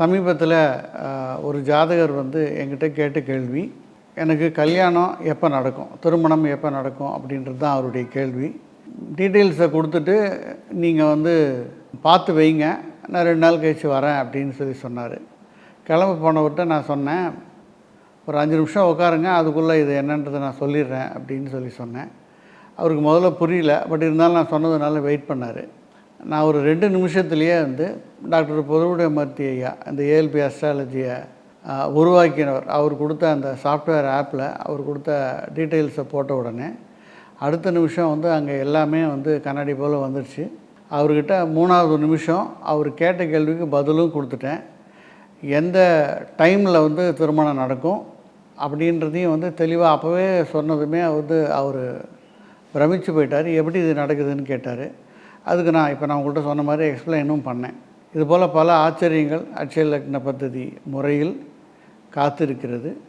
சமீபத்தில் ஒரு ஜாதகர் வந்து என்கிட்ட கேட்ட கேள்வி எனக்கு கல்யாணம் எப்போ நடக்கும்? திருமணம் எப்போ நடக்கும்? அப்படின்றது தான் அவருடைய கேள்வி. டீட்டெயில்ஸை கொடுத்துட்டு நீங்கள் வந்து பார்த்து வைங்க. நான் ரெண்டு நாள் கழிச்சு வரேன் அப்படின்னு சொல்லி சொன்னார். கிளம்ப போனவர்கிட்ட நான் சொன்னேன் ஒரு அஞ்சு நிமிஷம் உட்காருங்க. அதுக்குள்ளே இது என்னன்றதை நான் சொல்லிடுறேன் அப்படின்னு சொல்லி சொன்னேன். அவருக்கு முதல்ல புரியல. பட் இருந்தாலும் நான் சொன்னதுனால வெயிட் பண்ணார். நான் ஒரு ரெண்டு நிமிஷத்துலேயே வந்து டாக்டர் பொதுவுடைய மருத்தி ஐயா அந்த ஏஎல்பி அஸ்ட்ராலஜியை உருவாக்கினவர். அவர் கொடுத்த அந்த சாஃப்ட்வேர் ஆப்பில் அவர் கொடுத்த டீட்டெயில்ஸை போட்ட உடனே அடுத்த நிமிஷம் வந்து அங்கே எல்லாமே வந்து கண்ணாடி போல் வந்துடுச்சு அவர்கிட்ட மூணாவது நிமிஷம் அவர் கேட்ட கேள்விக்கு பதிலும் கொடுத்துட்டேன். எந்த டைமில் வந்து திருமணம் நடக்கும் அப்படின்றதையும் வந்து தெளிவாக அப்போவே சொன்னதுமே வந்து அவர் பிரமிச்சு போயிட்டார். எப்படி இது நடக்குதுன்னு கேட்டார். அதுக்கு நான் இப்போ நான் உங்கள்கிட்ட சொன்ன மாதிரி எக்ஸ்பிளைனும் பண்ணேன். இதுபோல் பல ஆச்சரியங்கள் அட்சய லக்ன பദ്ധதி முறையில் காத்திருக்கிறது.